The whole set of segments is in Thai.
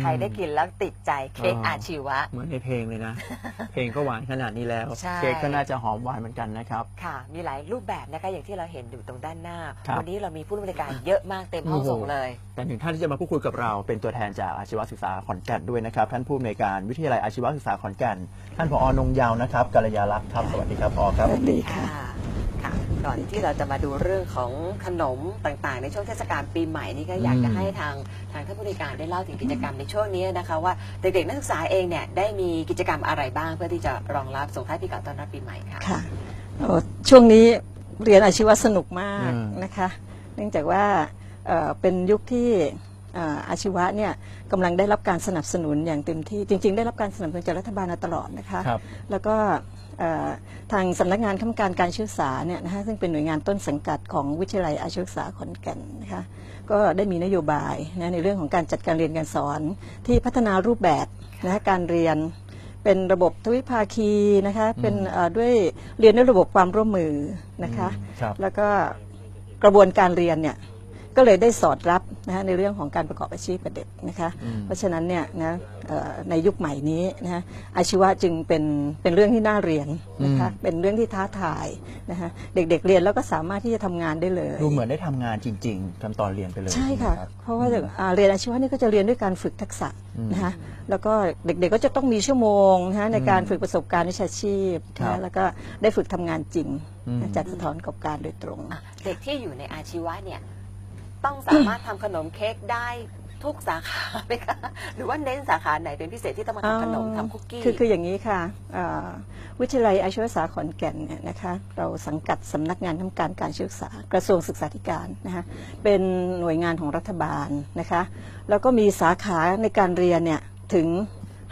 ใครได้กินแล้วติดใจเค้กอ๋อออาชีวะ เหมือนในเพลงเลยนะ เพลงก็หวานขนาดนี้แล้ว ใช่ เค้กก็น่าจะหอมหวานเหมือนกันนะครับ ค่ะ มีหลายรูปแบบนะคะอย่างที่เราเห็นอยู่ตรงด้านหน้า ครับ วันนี้เรามีผู้บริการเยอะมากเต็มห้องส่งเลย แต่หนึ่งท่านที่จะมาพูดคุยกับเราเป็นตัวแทนจากอาชีวศึกษาขอนแก่นด้วยนะครับ ท่านผู้อำนวยการวิทยาลัยอาชีวศึกษาขอนแก่น ท่านผอนงยาวนะครับกัลยาลักษณ์ครับสวัสดีครับผอครับ สวัสดีค่ะ ค่ะค่ะ ก่อนที่เราจะมาดูเรื่องของขนมต่างๆ ในช่วงเทศกาลปีใหม่นี่ก็อยากจะอืมให้ทางทางท่านผู้บริการได้เล่าถึงกิจกรรมในช่วงนี้นะคะว่าเด็กๆนักศึกษาเองเนี่ยได้มีกิจกรรมอะไรบ้าง เพื่อที่จะรองรับส่งท้ายปีเก่าต้อนรับปีใหม่ค่ะค่ะโอ้ช่วงนี้เรียนอาชีวะสนุกมากอืมนะคะ เนื่องจากว่าเอ่อเป็นยุคที่เอ่ออาชีวะเนี่ยกำลังได้รับการสนับสนุนอย่างเต็มที่จริง ๆ ได้รับการสนับสนุนจากรัฐบาลมาตลอดนะคะครับแล้วก็เอ่อ ทางสำนักงานข้าการการศึกษาเนี่ยนะคะซึ่งเป็นหน่วยงานต้นสังกัดของวิทยาลัยอาชีวศึกษาขอนแก่นนะคะก็ได้มีนโยบายนะในเรื่องของการจัดการเรียนการสอน ที่พัฒนารูปแบบนะคะการเรียนเป็นระบบทวิภาคีนะคะเป็นเอ่อด้วยเรียนด้วยระบบความร่วมมือนะคะอืมครับแล้วก็กระบวนการเรียนเนี่ย ก็เลยได้สอดรับนะคะในเรื่องของการประกอบอาชีพกับเด็กนะคะอืมเพราะฉะนั้นเนี่ยนะเอ่อในยุคใหม่นี้นะอาชีวะจึงเป็นเป็นเรื่องที่น่าเรียนนะคะเป็นเรื่องที่ท้าทายนะคะเด็กๆเรียนแล้วก็สามารถที่จะทำงานได้เลย ดูเหมือนได้ทำงานจริง ๆทำตอนเรียนไปเลยใช่ค่ะรับเพราะว่าอ่าเรียนอาชีวะนี่ก็จะเรียนด้วยการฝึกทักษะอืมนะคะแล้วก็เด็กๆก็จะต้องมีชั่วโมงนะคะในการอืมฝึกประสบการณ์วิชาชีพครับนะแล้วก็ได้ฝึกทำงานจริงอืมจากสะท้อนกับการโดยตรงอะเด็กที่อยู่ในอาชีวะเนี่ย ต้องสามารถทำขนมเค้กได้ทุกสาขาไหมคะหรือว่าเน้นสาขาไหนเป็นพิเศษที่ต้องมาทำขนมอ่าทำคุกกี้ คือคืออย่างนี้ค่ะอ่าวิทยาลัยอาชีวศึกษาขอนแก่นเนี่ยนะคะเราสังกัดสำนักงานทำการการศึกษากระทรวงศึกษาธิการนะคะเป็นหน่วยงานของรัฐบาลนะคะแล้วก็มีสาขาในการเรียนเนี่ยถึง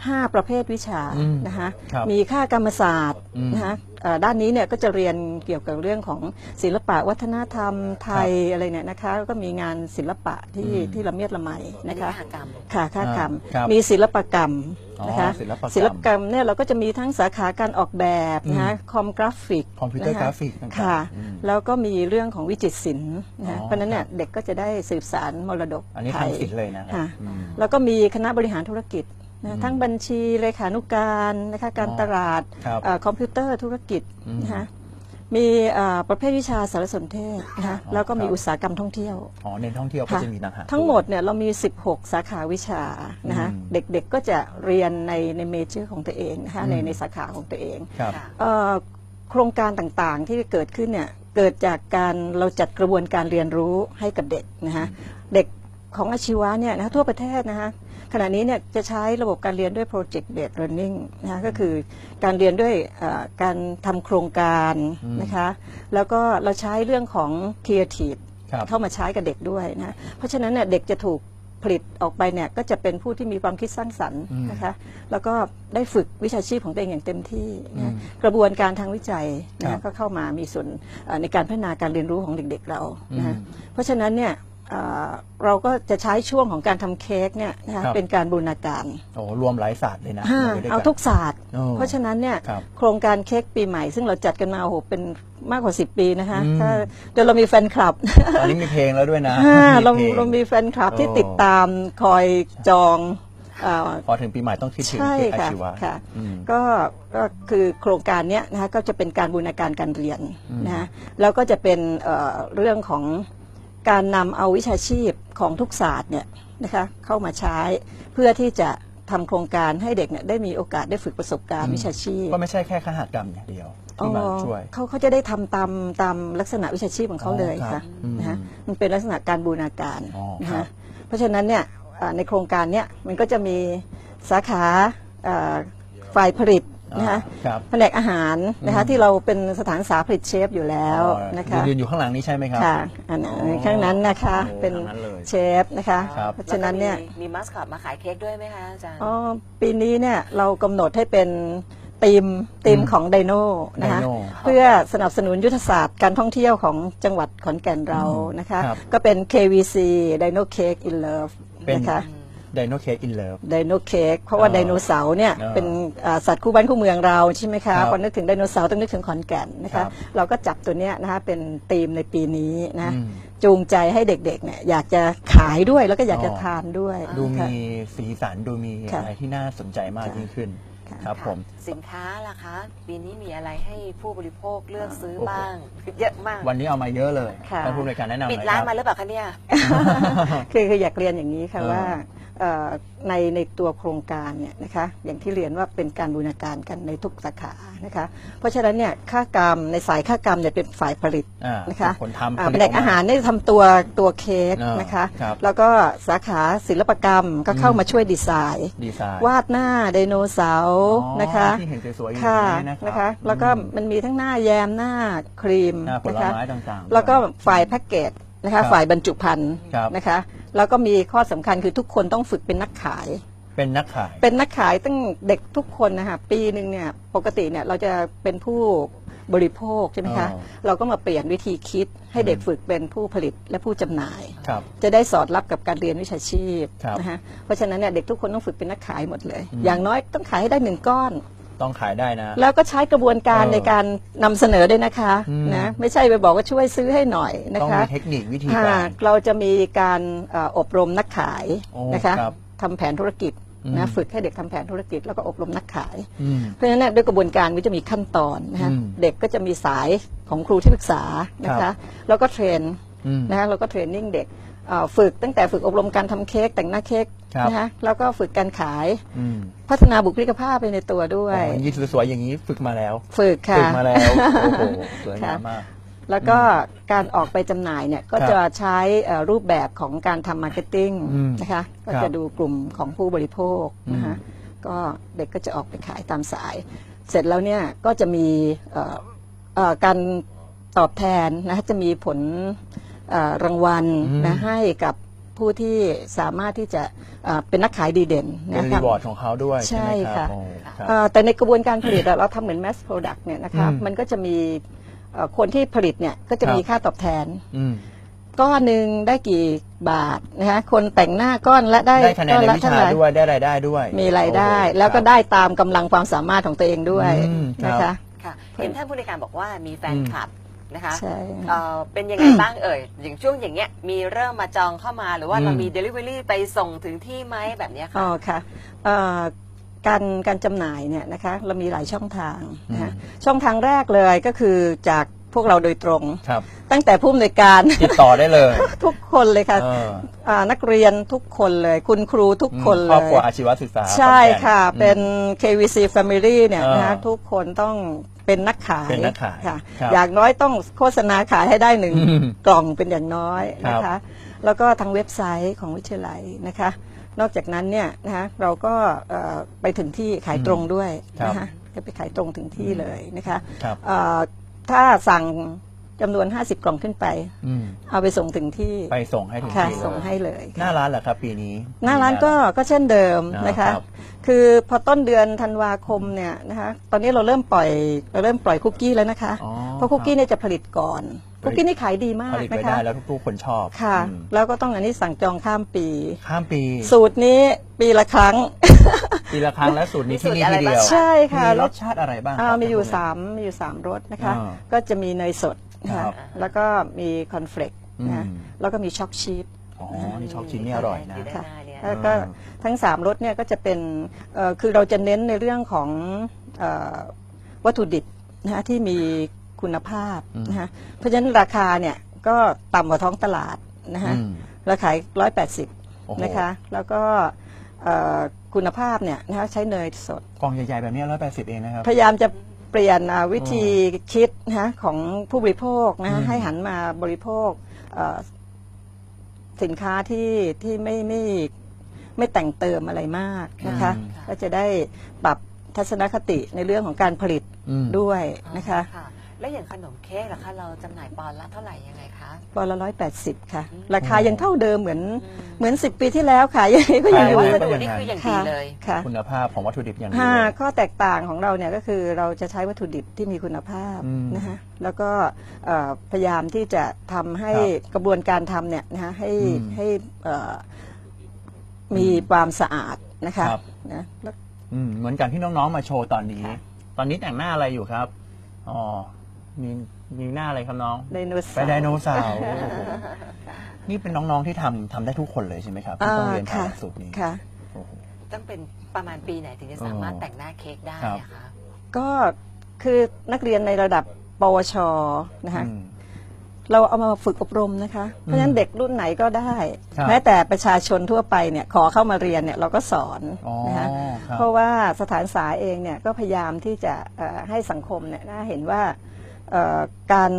5 ประเภทวิชาอืมนะคะครับมีค่ากรรมศาสตร์อืมนะคะเอ่อด้านนี้เนี่ยก็จะเรียนเกี่ยวกับเรื่องของศิลปะวัฒนธรรมไทยอะไรเนี่ยนะคะแล้วก็มีงานศิลปะที่อืมที่ละเมียดละไมอันนะนี้คะมหากรรม ค่ะค่ากรรม ครับมีศิลปกรรมอ๋อนะคะศิลปกรรมศิลปกรรมเนี่ยเราก็จะมีทั้งสาขาการออกแบบนะคะคอมกราฟิกคอมพิวเตอร์นะกคะราฟิกต่างๆค่ะอืมแล้วก็มีเรื่องของวิจิตรศิลป์นะอ๋คะอเพราะฉะนั้นเนี่คยรับเด็กก็จะได้สืบสารมรดกอันนี้ไททางยศิลป์เลยนะครัค่ะอืมแล้วก็มีคณะบริหารธุรกิจ นะทั้งบัญชีเลขานุการนะคะการอ๋อตลาดครับเอ่อคอมพิวเตอร์ธุรกิจอืม นะคะมีเอ่อประเภทวิชาสารสนเทศนะคะอ๋อแล้วก็มีครับอุตสาหกรรมท่องเที่ยว อ๋อเน้นท่องเที่ยวก็ค่ะจะมีต่างหาก ทั้งหมดเนี่ยเรามี 16 สาขาวิชานะคะอืม เด็กๆก็จะเรียนในในเมเจอร์ของตัวเองนะคะในอืมในสาขาของตัวเองครับ ค่ะ เอ่อโครงการต่างๆที่เกิดขึ้นเนี่ยเกิดจากการเราจัดกระบวนการเรียนรู้ให้กับเด็กนะคะเด็กของอาชีวะเนี่ยนะคะทั่วประเทศนะคะ ขณะนี้เนี่ยจะใช้ระบบการเรียนด้วย project based learning นะคะก็คือการเรียนด้วยเอ่อการทำโครงการอืมนะคะแล้วก็เราใช้เรื่องของ creative ครับเข้ามาใช้กับเด็กด้วยนะเพราะฉะนั้นเนี่ยเด็กจะถูกผลิตออกไปเนี่ยก็จะเป็นผู้ที่มีความคิดสร้างสรรค์อืมนะคะแล้วก็ได้ฝึกวิชาชีพของตัวเองอย่างเต็มที่อืนะมกระบวนการทางวิจัยครันะบก็เข้ามามีส่วนเอ่อในการพัฒนาการเรียนรู้ของเด็กๆเรานะอืฮะมเพราะฉะนั้นเนี่ย เอ่อเราก็จะใช้ช่วงของการทำเค้กเนี่ยนะคะครับ เป็นการบูรณาการโอ้รวมหลายศาสตร์เลยนะอ่าไว้ด้วยน เอาทุกศาสตร์ โอ้เพราะฉะนั้นเนี่ยครับโครงการเค้กปีใหม่ ซึ่งเราจัดกันมาโอ้โหเป็นมากกว่า 10 ปีนะคะอืม ถ้าจนเรามีแฟนคลับ ตอนนี้มีเพลงแล้วด้วยนะอ่าเราพลง เรามีแฟนคลับที่โอ้ ติดตามคอยจองอ่า พอถึงปีใหม่ต้องคิดถึงใช่เค้กอาค่ะชีวะค่ะ อืม ก็ก็คือโครงการเนี้ยนะคะก็จะเป็นการบูรณาการการเรียนอืมนะฮะแล้วก็จะเป็นเอ่อเรื่องของ การนำเอาวิชาชีพของทุกศาสตร์เนี่ยนะคะเข้ามาใช้เพื่อที่จะทำโครงการให้เด็กเนี่ยได้มีโอกาสได้ฝึกประสบการณ์วิชาชีพ ก็ไม่ใช่แค่คหกรรมอย่างเดียวที่มาช่วยเขาเขาจะได้ทำตามตามลักษณะวิชาชีพของเขาเลยอ๋อครัค่ะบอืมนะฮะมันเป็นลักษณะการบูรณาการอ๋อนะครับฮะเพราะฉะนั้นเนี่ยอ่าในโครงการเนี้ยมันก็จะมีสาขาอ่าฝ่ายผลิต นะคะครับแผนกอาหารนะคะอืมที่เราเป็นสถานศึกษาผลิตเชฟอยู่แล้วอ๋อนะคะยืนอยู่ข้างหลังนี้ใช่ไหมครับค่ะอันอ๋อข้างนั้นนะคะโอ้เป็นข้างนั้นเลยเชฟนะคะครับเพราะฉะนั้นเนี่ยแล้วก็มีมีมัสคอตมาขายเค้กด้วยไหมคะอาจารย์อ๋อปีนี้เนี่ยเรากำหนดให้เป็นทีมทีมอืมของไดโนนะคะ Dino เพื่อสนับสนุนยุทธศาสตร์การท่องเที่ยวของจังหวัดขอนแก่นเราอืมนะคะครับก็เป็น KVC Dino Cake in Love เป็นนะคะ ไดโนเค้กอินเลิฟ ไดโนเค้กเพราะว่าอ่าไดโนเสาร์เนี่ยอ่าเป็นอ่าสัตว์คู่บ้านคู่เมืองเราใช่ไหมครัคะบพอนึกถึงไดโนเสาร์ต้องนึกถึงขอนแก่นนะครัคะบเราก็จับตัวเนี้ยนะคะเป็นธีมในปีนี้นะอืม จูงใจให้เด็กๆเนี่ยอยากจะขายด้วยแล้วก็อยากจะอ๋อทานด้วยดูค่ะมีสีสันดูมีค่ะ อะไรที่น่าสนใจมากค่ะยิ่งขึ้นค่ะครับผม สินค้าล่ะคะ ปีนี้มีอะไรให้ผู้บริโภคเลือกซื้อโอ้โห บ้าง เยอะมาก วันนี้เอามาเยอะเลยค่ะ ท่านผู้บริการแนะนำหน่ปิดอยร้านคมารับ หรือเปล่าคะเนี่ย คือคืออยากเรียนอย่างนี้ค่ะเออว่าเอ่อ ในในตัวโครงการเนี่ยนะคะอย่างที่เรียนว่าเป็นการบูรณาการกันในทุกสาขานะคะเพราะฉะนั้นเนี่ยค่ากรรมในสายค่ากรรมเนี่ยเป็นฝ่ายผลิตอ่านะคะคนทำอ่าผลิตแผนกกมอาหารเนี่ยทำตัวตัวเค้กอ่านนะคะครับแล้วก็สาขาศิลปกรรมก็เข้ามาช่วยดีไซน์ดีไซน์วาดหน้าไดโนเสาร์อ๋อนะคะที่เห็นสวยๆอยู่ค่ะนี้นะคนะรัคะบแล้วก็อืมมันมีทั้งหน้าแยมหน้าครีมหน้าผลนะคะไม้ต่างๆแล้วก็ด้วยฝ่ายแพ็กเกจนะครัคะบฝ่ายบรรจุภัณฑ์ครับนะคะ แล้วก็มีข้อสำคัญคือทุกคนต้องฝึกเป็นนักขาย เป็นนักขาย เป็นนักขายตั้งเด็กทุกคนนะคะปีหนึ่งเนี่ยปกติเนี่ยเราจะเป็นผู้บริโภคใช่ไหมคะ อ๋อ เราก็มาเปลี่ยนวิธีคิดให้เด็กอืมฝึกเป็นผู้ผลิตและผู้จำหน่าย ครับ จะได้สอดรับกับการเรียนวิชาชีพครับนะคะเพราะฉะนั้นเนี่ยเด็กทุกคนต้องฝึกเป็นนักขายหมดเลยอืมอย่างน้อยต้องขายให้ได้หนึ่งก้อน ต้องขายได้นะ แล้วก็ใช้กระบวนการเออในการนำเสนอด้วยนะคะอืม นะไม่ใช่ไปบอกว่าช่วยซื้อให้หน่อยนะต้องคะมีเทคนิควิธีอ่าการเราจะมีการเอ่ออบรมนักขายโอ้นะคะครับทำแผนธุรกิจอืนะมฝึกให้เด็กทำแผนธุรกิจแล้วก็อบรมนักขาย อืม เพราะฉะนั้นเนยด้วยกระบวนการก็จะมีขั้นตอนนะคะอืมเด็กก็จะมีสายของครูที่ปรึกษานะครัคะบ แล้วก็เทรน อืม นะคะเราก็เทรนนิ่งเด็กเอ่อ ฝึกตั้งแต่ฝึกอบรมการทำเค้กแต่งหน้าเค้กครับนะคะแล้วก็ฝึกการขายอืมพัฒนาบุคลิกภาพไปในตัวด้วยอ๋ออย่างนี้สวยๆอย่างนี้ฝึกมาแล้ว ฝึกค่ะฝึกมาแล้วโอ้โหสวยงามค่ะมากแล้วก็การออกไปจำหน่ายเนี่ยก็ครับจะใช้เอ่อรูปแบบของการทำมาร์เก็ตติ้งอืมนะคะก็ครัจะบดูกลุ่มของผู้บริโภคนะคะอืมก็เด็กก็จะออกไปขายตามสาย เสร็จแล้วเนี่ยก็จะมีเอ่อเอ่อการตอบแทนนะคะจะมีผลเอ่อ รางวัลอืมนะให้กับผู้ที่สามารถที่จะเอ่อเป็นนักขายดีเด่นเป็นนะรีคะวอร์ดของเขาด้วยใช่ใช่ไหมครับค่ะโอ้ครับเอ่อแต่ในกระบวนการผลิตอะเราทำเหมือน mass product เนี่ยนะคะอืมมันก็จะมีเอ่อคนที่ผลิตเนี่ยก็จะครับมีค่าตอบแทนอืมก้อนหนึ่งได้กี่บาทนะคะคนแต่งหน้าก้อนละได้ได้คะแนนก้อในละวิเท่าชาไหร่ด้วยได้รายได้ด้วย มีรายได้โอ้โหแล้วก็ครับได้ตามกำลังความสามารถของตัวเองด้วยอืมครับนะคะค่ะเห็นท่านผู้ในการบอกว่ามีแฟนคลับ นะคะใช่เอ่อเป็นยังไงบ้างเอ่ยอย่างช่วงอย่างเงี้ยมีเริ่มมาจองเข้ามาหรือว่าอืมเรามี Delivery ไปส่งถึงที่ไหมแบบเนี้ยอ๋ค่ะอค่ะเอ่อการการจำหน่ายเนี่ยนะคะเรามีหลายช่องทางนะคะช่องทางแรกเลยก็คือจาก พวกเราโดยตรง ครับ ตั้งแต่ผู้อำนวยการ ติดต่อได้เลย ทุกคนเลยค่ะเออ อ่านักเรียนทุกคนเลย คุณครูทุกคนคเลรอบย ครัวอาชีวศึกษาใช่ขอนแก่นค่ะ อืม เป็น KVC Family เนี่ยเออนะคะทุกคนต้องเป็นนักขายเป็นนักขายค่ะครับอย่างน้อยต้องโฆษณาขายให้ได้หนึ่งอืมกล่องเป็นอย่างน้อยนะครัคะ บแล้วก็ทางเว็บไซต์ของวิทยาลัยนะคะ นอกจากนั้นเนี่ยนะคะเราก็เอ่อไปถึงที่ขายตรงด้วยครับนะคะก็ไปขายตรงถึงที่เลยนะคะครับ เอ่อ ถ้าสั่งจำนวน 50 กล่องขึ้นไป อืมเอาไปส่งถึงที่ไปส่งให้ถึงค่ะที่เลยส่งให้เลยหค่ะน้าร้านเหรอครับปีนี้ หน้าร้านก็ก็เช่นเดิมอ่านนะคะ ครับ คือพอต้นเดือนธันวาคมเนี่ยนะคะตอนนี้เราเริ่มปล่อยเราเริ่มปล่อยคุกกี้แล้วนะคะ อ๋อเพราะคุกกี้เนี่ยจะผลิตก่อนผลิตคุกกี้นี่ขายดีมาผกลิตนะไปคะ ได้แล้วทุกๆคนชอบค่ะ อืมแล้วก็ต้องอันนี้สั่งจองข้ามปี ข้ามปี สูตรนี้ปีละครั้ง ปีละครั้งและสูตรนี้ที่นี่มีสูตรอะไรทีเดียวบ้างใช่ค่ะมีรรสสชาติอะไรบ้างอ่าครับมีอยู่ท่นผู้สามมีอยู่สามรสนะคะอ่าก็จะมีเนยสดนะครัคะบแล้วก็มีคอนเฟลกนะอืมแล้วก็มีช็อกชีสอ๋อนี่ช็อกชิ้นนี่อร่อยนะอยู่ด้านหน้าเนี่ยแล้วก็ทั้งสามรสเนี่ยก็จะเป็นเอ่อคือเราจะเน้นในเรื่องของเออวัตถุดิบนะฮะที่มีคุณภาพอืมนะฮะเพราะฉะนั้นราคาเนี่ยก็ต่ำกว่าท้องตลาดนะฮะอืมเราขายร้อยแปดสิบโอ้โหนะคะ แล้วก็เอ่อ คุณภาพเนี่ยนะคะใช้เนยสด กล่องใหญ่ๆแบบนี้ร้อยแปดสิบเองนะครับ พยายามจะเปลี่ยนอ่าวิธีคิดนะฮะของผู้บริโภคนะฮะอืม ให้หันมาบริโภคเอ่อสินค้าที่ที่ไม่ไม่ไม่แต่งเติมอะไรมากนะคะ อืม ก็จะได้ปรับทัศนคติในเรื่องของการผลิตอืม ด้วยนะคะ ค่ะ แล้วอย่างขนมเค้กล่ะคะเราจำหน่ายปอนด์ละเท่าไหร่ยังไงคะ ปอนด์ละร้อยแปดสิบค่ะ อืม ราคายังเท่าเดิมเหมือนอืมเหมือนสิบปีที่แล้วค่ะยังไงก็ยังแต่อยู่วัขสก็ดุยังนี่ไงคืออย่างดีค่ะเลย ค่ะคุณภาพของวัตถุดิบอย่างดีห้าเลย ข้อแตกต่างของเราเนี่ยก็คือเราจะใช้วัตถุดิบที่มีคุณภาพอืมนะคะแล้วก็เอ่อพยายามที่จะทำให้ครับกระบวนการทำเนี่ยนะคะให้อืมให้เอ่อมีความสะอาดนะคะครับ นะแล้ว อืมเหมือนกันที่น้องๆมาโชว์ตอนนี้ ค่ะ ตอนนี้แต่งหน้าอะไรอยู่ครับอ๋อ มีมีหน้าอะไรครับน้องไดโนไปเสาร์ไดโนเสาร์โอ้โหนี่เป็นน้องๆที่ทำทำได้ทุกคนเลยใช่ไหมครับที่อ่าต้องเรียนผ่านค่ะหลักสูตรนี้ค่ะ โอ้โห ต้องเป็นประมาณปีไหนถึงจะสามารถอ๋อแต่งหน้าเค้กได้ครับ อะคะ ก็คือนักเรียนในระดับปวชนะคะอืม เราเอามาฝึกอบรมนะคะ เพราะฉะนั้นเด็กรุ่นไหนก็ได้ ครับ แม้แต่ประชาชนทั่วไปเนี่ยขอเข้ามาเรียนเนี่ยเราก็สอนอ๋อนะคะ ครับ เพราะว่าสถานศึกษาเองเนี่ยก็พยายามที่จะเอ่อให้สังคมเนี่ยน่าเห็นว่าเอ่อ การ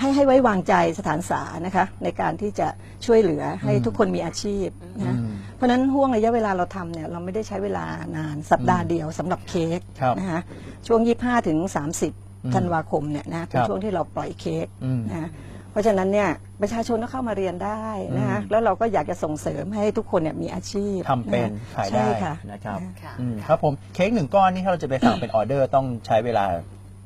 ให้ให้ไว้วางใจสถานศึกษานะคะในการที่จะช่วยเหลือให้อืมทุกคนมีอาชีพนะอืมเพราะฉะนั้นห่วงระยะเวลาเราทำเนี่ยเราไม่ได้ใช้เวลานานสัปดาห์เดียวสำหรับเค้กครับนะคะช่วง 25 ถึงอืม30 ธันวาคมเนี่ยนะเป็นครับช่วงที่เราปล่อยเค้กอืมนะเพราะฉะนั้นเนี่ยประชาชนก็เข้ามาเรียนได้นะคะอืมแล้วเราก็อยากจะส่งเสริมให้ทุกคนเนี่ยมีอาชีพทำเป็นะขายได้ใช่ค่ะนะครับค่ะอืมครับผมเค้กหนึ่งก้อนนี่ถ้าเราจะไปสั่งเป็นออเดอร์ต้องใช้เวลา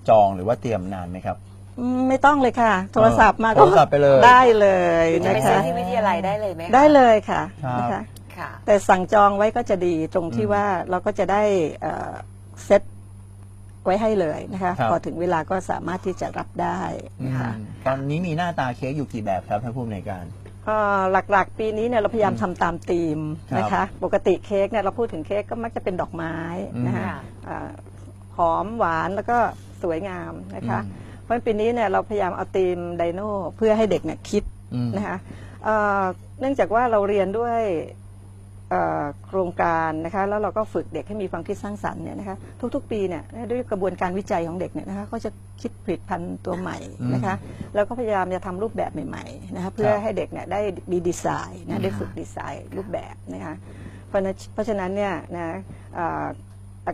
จองหรือว่าเตรียมนานไหมครับ อืมไม่ต้องเลยค่ะ โทรศัพท์มาโทรศัพท์ไปเลย ได้เลยจะนะไปซื้คะอที่วิทยาลัยได้เลยไหมคะได้เลยค่ะครับ นะคะ ค่ะ แต่สั่งจองไว้ก็จะดีตรงที่อืมว่าเราก็จะได้เอ่อเซตไว้ให้เลยนะคะ ครับ พอถึงเวลาก็สามารถที่จะรับได้อืนะคะมตอนนี้มีหน้าตาเค้กอยู่กี่แบบครับท่านผู้อำนวยการ เอ่อหลักๆ ปีนี้เนี่ยเราพยายามทำตามธีมครับนะคะปกติเค้กเนี่ยเราพูดถึงเค้กก็มักจะเป็นดอกไม้นะคะอืม อ่า หอมหวานแล้วก็สวยงามนะคะอืมเพราะฉะนั้นปีนี้เนี่ยเราพยายามเอาธีมไดโนเพื่อให้เด็กเนี่ยคิดอืมนะคะเอ่อเนื่องจากว่าเราเรียนด้วยเอ่อโครงการนะคะแล้วเราก็ฝึกเด็กให้มีความคิดสร้างสรรค์เนี่ยนะคะทุกๆ ปีเนี่ยด้วยกระบวนการวิจัยของเด็กเนี่ยนะคะก็จะคิดผลิตภัณฑ์ตัวใหม่นะคะแล้วก็พยายามจะทำรูปแบบใหม่ๆนะคะเพื่อให้เด็กเนี่ยได้มีดีไซน์นะได้ฝึกดีไซน์รูปแบบนะคะเพราะฉะนั้นเพราะฉะนั้นเนี่ยนะเอ่อ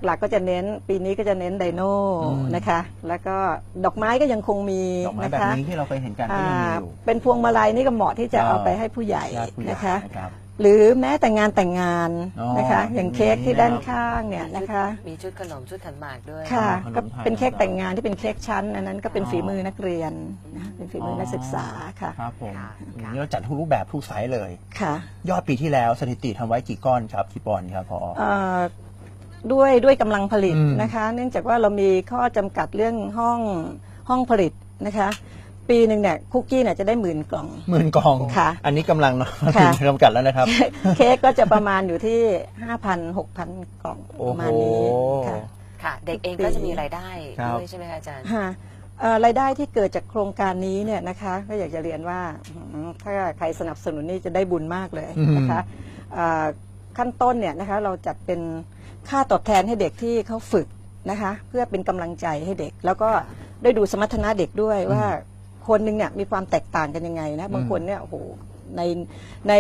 หลักๆก็จะเน้นปีนี้ก็จะเน้นไดโนอืม นะคะ แล้วก็ดอกไม้ก็ยังคงมีดอกไม้นะแบบคะนี้ที่เราเคยเห็นกันก็อ่ายังมีอยู่ เป็นพวงมาลัยนี่ก็เหมาะที่จะอ่าเอาไปให้ผู้ใหญ่ญาติผู้ใหญ่นะคะนะครับ หรือแม้แต่งานแต่งงานอ๋อนะคะอย่างเค้กที่อย่างนี้ด้านข้างเนี่ยนะคะ มีชุดขนมชุดขันหมากด้วยค่ะขนมก็ไทยเป็นเค้กแต่งงานที่เป็นเค้กชั้นอันนั้นก็เป็นอ๋อ ฝีมือนักเรียนนะเป็นฝีมือนักศึกษาค่ะครับผมค่ะอืมค่ะ นี่เราจัดทุกรูปแบบทุกไซส์เลย ค่ะยอดปีที่แล้วสถิติทำไว้กี่ก้อนครับกี่ปอนด์ครับพอ เอ่อ ด้วยด้วยกำลังผลิตอืม นะคะ เนื่องจากว่าเรามีข้อจำกัดเรื่องห้องห้องผลิตนะคะ ปีหนึ่งเนี่ยคุกกี้เนี่ยจะได้หมื่นกล่อง หมื่นกล่อง ค่ะอันนี้กำลังค่ะถึงจำกัดแล้วนะครับ เค้กก็จะประมาณอยู่ที่ 5,000 6,000 กล่องโอ้ประโห มาณนี้ค่ะ ค่ะ เด็กเองก็จะมีรายได้ครับ ด้วยใช่ไหมคะอาจารย์ ค่ะเอ่อรายได้ที่เกิดจากโครงการนี้เนี่ยนะคะก็อยากจะเรียนว่าอืมถ้าใครสนับสนุนนี่จะได้บุญมากเลยนะคะเอ่อขั้นต้นเนี่ยนะคะเราจัดเป็น ค่าตอบแทนให้เด็กที่เขาฝึกนะคะ เพื่อเป็นกำลังใจให้เด็ก แล้วก็ได้ดูสมรรถนะเด็กด้วยว่า คนหนึงเนี่ยมีความแตกต่างกันยังไงนะบางคนเนี่ยโอ้โหในใน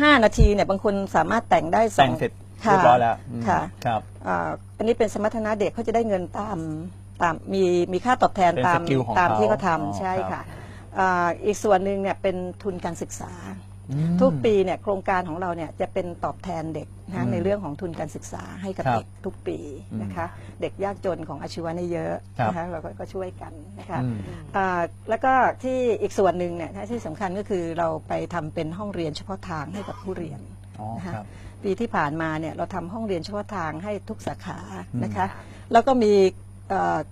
ห้านาทีเนี่ยบางคนสามารถแต่งได้สอแต่งง เสร็จค่ะ เรียบร้อยแล้วอืมค่ะครับอ่าอันนี้เป็นสมรรถนะเด็กเขาจะได้เงินตามตามมีมีค่าตอบแทนเป็นตามสกิลของตามที่เขาเขาอ๋อทำใช่ครัค่ะบอ่าอีกส่วนหนึ่งเนี่ยเป็นทุนการศึกษาอืม ทุกปีเนี่ยโครงการของเราเนี่ยจะเป็นตอบแทนเด็กอืนะมในเรื่องของทุนการศึกษาให้กับครับเด็กทุกปีนะคะเด็กยากจนของอาชีวะเนี่ยเยอะครับนะคะเราก็ก็ช่วยกันนะคะอืมอ่าแล้วก็ที่อีกส่วนหนึ่งเนี่ยที่สำคัญก็คือเราไปทำเป็นห้องเรียนเฉพาะทางให้กับผู้เรียนอ๋อนะคะครับปีที่ผ่านมาเนี่ยเราทำห้องเรียนเฉพาะทางให้ทุกสาขาอืมนะคะแล้วก็มีเอ่อ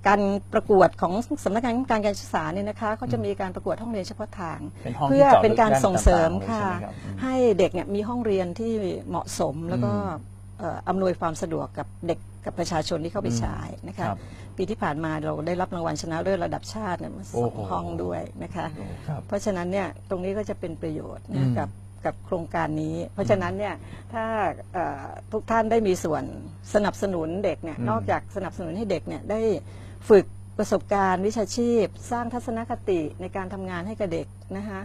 การประกวดของสำนักงานการการศึกษาเนี่ยนะคะเขาจะมีการประกวดห้องเรียนเฉพาะทาง เป็นห้องเพื่อที่จาะลึกเป็นการส่งเสริมด้านต่างๆค่ะเลยใช่ไหมรับอืม ให้เด็กเนี่ยมีห้องเรียนที่เหมาะสมแล้วก็อืมเอ่ออำนวยความสะดวกกับเด็กกับประชาชนที่เข้าไปอืมใช้นะคะครับปีที่ผ่านมาเราได้รับรางวัลชนะเลิศระดับชาติเนี่ยมาสโอ้องโห ห้องด้วยนะคะ ครับ เพราะฉะนั้นเนี่ยตรงนี้ก็จะเป็นประโยชน์อืนะมกับกับโครงการนี้ เพราะฉะนั้นเนี่ยถ้าเอ่อทุกท่านได้มีส่วน สนับสนุนเด็กเนี่ยอืมนอกจากสนับสนุนให้เด็กเนี่ยได้ฝึกประสบการณ์วิชาชีพ สร้างทัศนคติในการทำงานให้กับเด็กนะคะ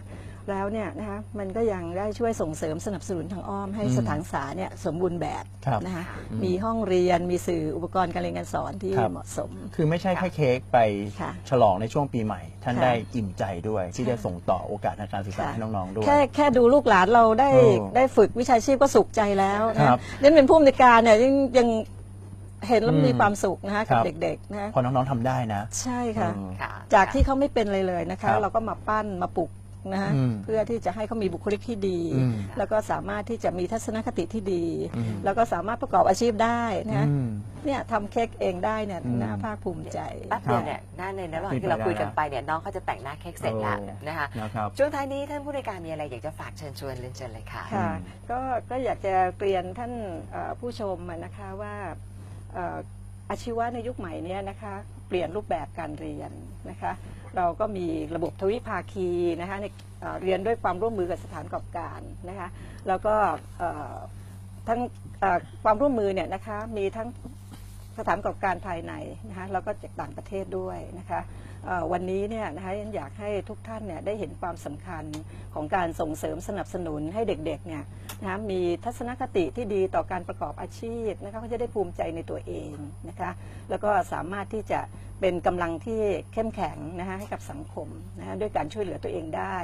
แล้วเนี่ยนะคะมันก็ยังได้ช่วยส่งเสริมสนับสนุนทางอ้อมให้อืมสถานศึกษาเนี่ยสมบูรณ์แบบครับนะคะอืมมีห้องเรียนมีสื่ออุปกรณ์การเรียนการสอนที่ครับ เหมาะสม คือไม่ใช่แค่เค้กไปค่ะฉลองในช่วงปีใหม่ ท่านค่ะได้อิ่มใจด้วย ที่จะส่งต่อโอกาสทางการศึกษาค่ะ ให้น้อง ๆ ด้วย แค่แค่ดูลูกหลานเราได้เออได้ฝึกวิชาชีพก็สุขใจแล้วครันะบนี่เป็นผู้อำนวยการเนี่ยยังยังเห็นแล้วอืมมีความสุขนะคะครักับบเด็กๆนะพอน้อง ๆทำได้นะ ใช่ค่ะ อืม ค่ะ จากที่เขาไม่เป็นเลยเลยนะครัคะ บเราก็มาปั้นมาปลุก นะฮะอืมเพื่อที่จะให้เขามีบุคลิกที่ดีอืมแล้วก็สามารถที่จะมีทัศนคติที่ดีอืมแล้วก็สามารถประกอบอาชีพได้นะฮะอืมเนี่ยทำเค้กเองได้เนี่ยอืมน่าภาคภูมิใจแป๊บเดียวเนี่ยหน้าในระหว่างที่เราคุยกันไปเนี่ยน้องเขาจะแต่งหน้าเค้กเสร็จแล้วโอ้นะคะนะครับช่วงท้ายนี้ท่านผู้ในวยการมีอะไรอยากจะฝากเชิญชวนเรียนเชิญเลยค่ะค่ะอืมก็ก็อยากจะเรียนท่านเอ่อผู้ชมอะนะคะว่าเอ่ออาชีวะในยุคใหม่เนี้นะคะ เปลี่ยนรูปแบบการเรียนนะคะ เราก็มีระบบทวิภาคีนะคะในเเรียนด้วยความร่วมมือกับสถานประกอบการนะคะแล้วก็เอ่อทั้งความร่วมมือเนี่ยนะคะมีทั้ง สถานประกอบการภายในนะคะแล้วก็จากต่างประเทศด้วยนะคะวันนี้เนี่ยนะคะอยากให้ทุกท่านเนี่ยได้เห็นความสำคัญของการส่งเสริมสนับสนุนให้เด็กๆเนี่ยนะคะมีทัศนคติที่ดีต่อการประกอบอาชีพนะคะเขาจะได้ภูมิใจในตัวเองนะคะแล้วก็สามารถที่จะเป็นกำลังที่เข้มแข็งนะคะให้กับสังคมนะคะด้วยการช่วยเหลือตัวเองได้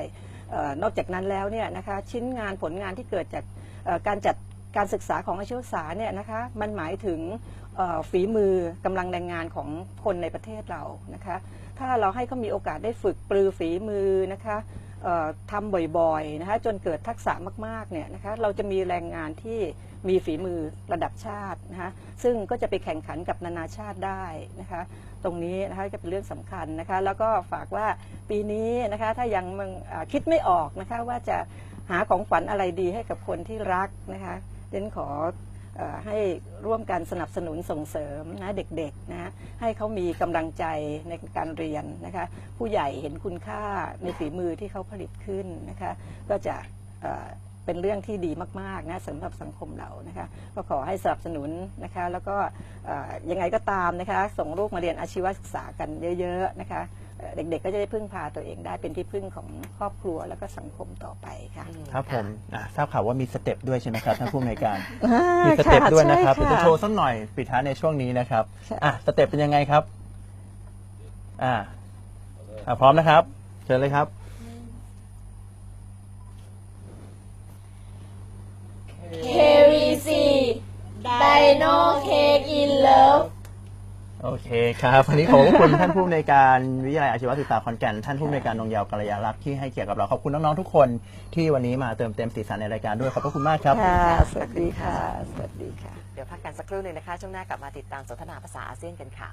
ออนอกจากนั้นแล้วเนี่ยนะคะชิ้นงานผลงานที่เกิดจากการจัด การศึกษาของอาชีวศึกษาเนี่ยนะคะมันหมายถึงฝีมือกำลังแรงงานของคนในประเทศเรานะคะถ้าเราให้เขามีโอกาสได้ฝึกปรือฝีมือนะคะเอ่อทำบ่อยๆนะคะจนเกิดทักษะมากๆเนี่ยนะคะเราจะมีแรงงานที่มีฝีมือระดับชาตินะคะซึ่งก็จะไปแข่งขันกับนานาชาติได้นะคะตรงนี้นะคะจะเป็นเรื่องสำคัญนะคะแล้วก็ฝากว่าปีนี้นะคะถ้ายังคิดไม่ออกนะคะว่าจะหาของขวัญอะไรดีให้กับคนที่รักนะคะ เดนขออให้ร่วมกันสนับสนุนส่งเสริมนะเด็กๆนะให้เขามีกำลังใจในการเรียนนะคะผู้ใหญ่เห็นคุณค่าในฝีมือที่เขาผลิตขึ้นนะคะก็จะเป็นเรื่องที่ดีมากๆนะสำหรับสังคมเรานะคะก็ขอให้สนับสนุนนะคะแล้วก็ยังไงก็ตามนะคะส่งลูกมาเรียนอาชีวศึกษากันเยอะๆนะคะ เอ่อเด็กๆก็จะได้พึ่งพาตัวเองได้เป็นที่พึ่งของครอบครัวแล้วก็สังคมต่อไปค่ะ ครับผมอะทราบข่าวว่ามีสเต็ปด้วยใช่ไหมครับท่านผู้อำนวยการอ่ามีสเต็ปค่ะด้วยนะครับใช่เดี๋ยวจะโชว์สักหน่อยปิดท้ายในช่วงนี้นะครับค่ะอะสเต็ปเป็นยังไงครับอ่าอะพร้อมนะครับ เชิญเลยครับ เคครับวันนี้ขอบคุณท่านผู้อำนวยการวิทยาลัยอาชีวศึกษาขอนแก่นท่านผู้อำนวยการนงเยาวกัลยาลักษณ์ที่ให้เกียรติกับเราขอบคุณน้องๆทุกคนที่วันนี้มาเติมเต็มสีสันในรายการด้วยขอบพระคุณมากครับค่ะสวัสดีค่ะ สวัสดีค่ะ เดี๋ยวพักกันสักครู่หนึ่งนะคะ ช่วงหน้ากลับมาติดตามสนทนาภาษาอาเซียนกันค่ะ